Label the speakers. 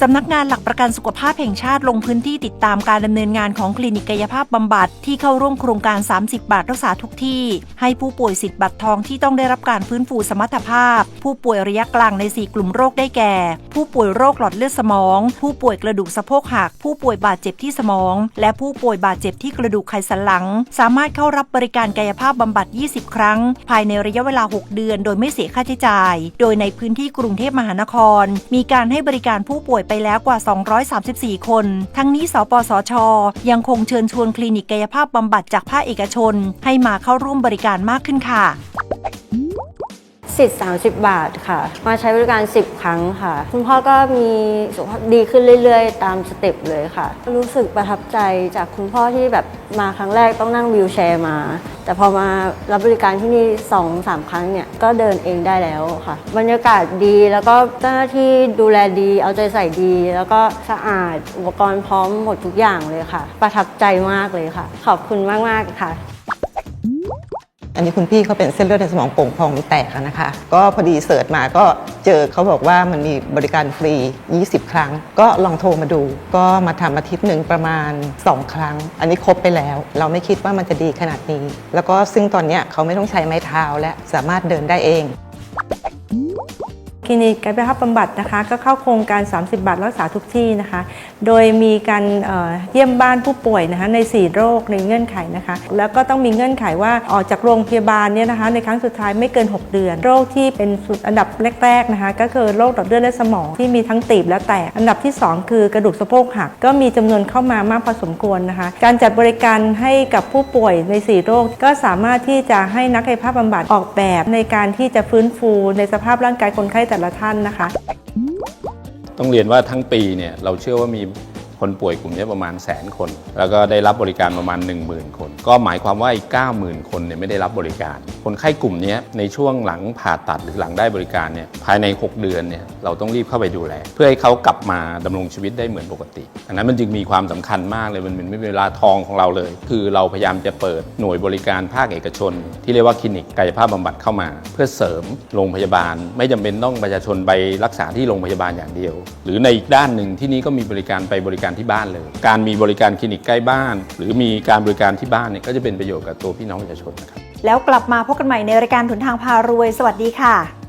Speaker 1: สำนักงานหลักประกันสุขภาพแห่งชาติลงพื้นที่ติดตามการดำเนินงานของคลินิกกายภาพบำบัดที่เข้าร่วมโครงการ 30 บาทรักษาทุกที่ ให้ผู้ป่วยสิทธิ์บัตรทองที่ต้องได้รับการฟื้นฟูสมรรถภาพ ผู้ป่วยระยะกลางใน 4 กลุ่มโรคได้แก่ ผู้ป่วยโรคหลอดเลือดสมอง ผู้ป่วยกระดูกสะโพกหัก ผู้ป่วยบาดเจ็บที่สมอง และผู้ป่วยบาดเจ็บที่กระดูกไขสันหลัง สามารถเข้ารับบริการกายภาพบำบัด 20 ครั้ง ภายในระยะเวลา 6 เดือน โดยไม่เสียค่าใช้จ่าย โดยในพื้นที่กรุงเทพมหานคร มีการให้บริการผู้ป่วยไปแล้วกว่า 234 คน ทั้งนี้ สปสช ยังคงเชิญชวนคลินิกกายภาพบำบัดจากภาคเอกชน ให้มาเข้าร่วมบริการมากขึ้นค่ะ
Speaker 2: สิทธิ์ 30 บาทค่ะ มาใช้บริการ 10 ครั้งค่ะ คุณพ่อก็มีสุขภาพดีขึ้นเรื่อยๆ ตามสเต็ปเลยค่ะ รู้สึกประทับใจจากคุณพ่อที่แบบมาครั้งแรกต้องนั่งวีลแชร์มา แต่พอมารับบริการที่นี่ 2-3 ครั้งเนี่ย ก็เดินเองได้แล้วค่ะ บรรยากาศดีแล้วก็เจ้าหน้าที่ดูแลดี เอาใจใส่ดี แล้วก็สะอาดอุปกรณ์พร้อมหมดทุกอย่างเลยค่ะ ประทับใจมากเลยค่ะ ขอบคุณมากๆค่ะ
Speaker 3: อันนี้คุณพี่เขาเป็นเส้นเลือดในสมองโป่งพองหรือแตกนะคะ ก็พอดีเสิร์ชมาก็เจอเขาบอกว่ามันมีบริการฟรี 20 ครั้ง ก็ลองโทรมาดู ก็มาทำอาทิตย์หนึ่งประมาณ 2 ครั้ง อันนี้ครบไปแล้ว เราไม่คิดว่ามันจะดีขนาดนี้ แล้วก็ซึ่งตอนนี้เขาไม่ต้องใช้ไม้เท้าและสามารถเดินได้เอง
Speaker 4: คลินิกกายภาพบำบัดนะคะ ก็เข้าโครงการ 30 บาทรักษาทุกที่นะคะ โดยมีการเเยี่ยมบ้านผู้ป่วยนะคะใน 4 โรคในเงื่อนไขนะคะ แล้วก็ต้องมีเงื่อนไขว่าออกจากโรงพยาบาลเนี่ยนะคะในครั้งสุดท้ายไม่เกิน 6 เดือน โรคที่เป็นสุดอันดับแรกๆนะคะ ก็คือโรคหลอดเลือดและสมองที่มีทั้งตีบและแตก อันดับที่ 2 คือกระดูกสะโพกหัก ก็มีจำนวนเข้ามามากพอสมควรนะคะ การจัดบริการให้กับผู้ป่วยใน 4 โรค ก็สามารถที่จะให้นักกายภาพบำบัดออกแบบในการที่จะฟื้นฟูในสภาพร่างกายคนไข้แต่ละท่านนะคะ
Speaker 5: ต้องเรียนว่าทั้งปีเนี่ยเราเชื่อว่ามี คนป่วยกลุ่มนี้ประมาณแสนคน แล้วก็ได้รับบริการประมาณ 10,000 คน ก็หมายความว่าอีก 90,000 คนเนี่ยไม่ได้รับบริการ คนไข้กลุ่มนี้ในช่วงหลังผ่าตัดหรือหลังได้บริการเนี่ยภายใน 6 เดือนเนี่ยเราต้องรีบเข้าไปดูแล เพื่อให้เขากลับมาดำรงชีวิตได้เหมือนปกติ อันนั้นมันจึงมีความสำคัญมากเลยมันเป็นเวลาทองของเราเลย คือเราพยายามจะเปิดหน่วยบริการภาคเอกชน ที่เรียกว่าคลินิกกายภาพบำบัดเข้ามา เพื่อเสริมโรงพยาบาล ไม่จำเป็นต้องประชาชนไปรักษาที่โรงพยาบาลอย่างเดียว หรือในอีกด้านหนึ่งที่นี้ก็มีบริการไปบริการการที่บ้านเลย การมีบริการคลินิกใกล้บ้าน หรือมีการบริการที่บ้านเนี่ยก็จะเป็นประโยชน์กับตัวพี่น้องประชาชนนะครับ
Speaker 1: แล้วกลับมาพบกันใหม่ในรายการถุนทางพารวย สวัสดีค่ะ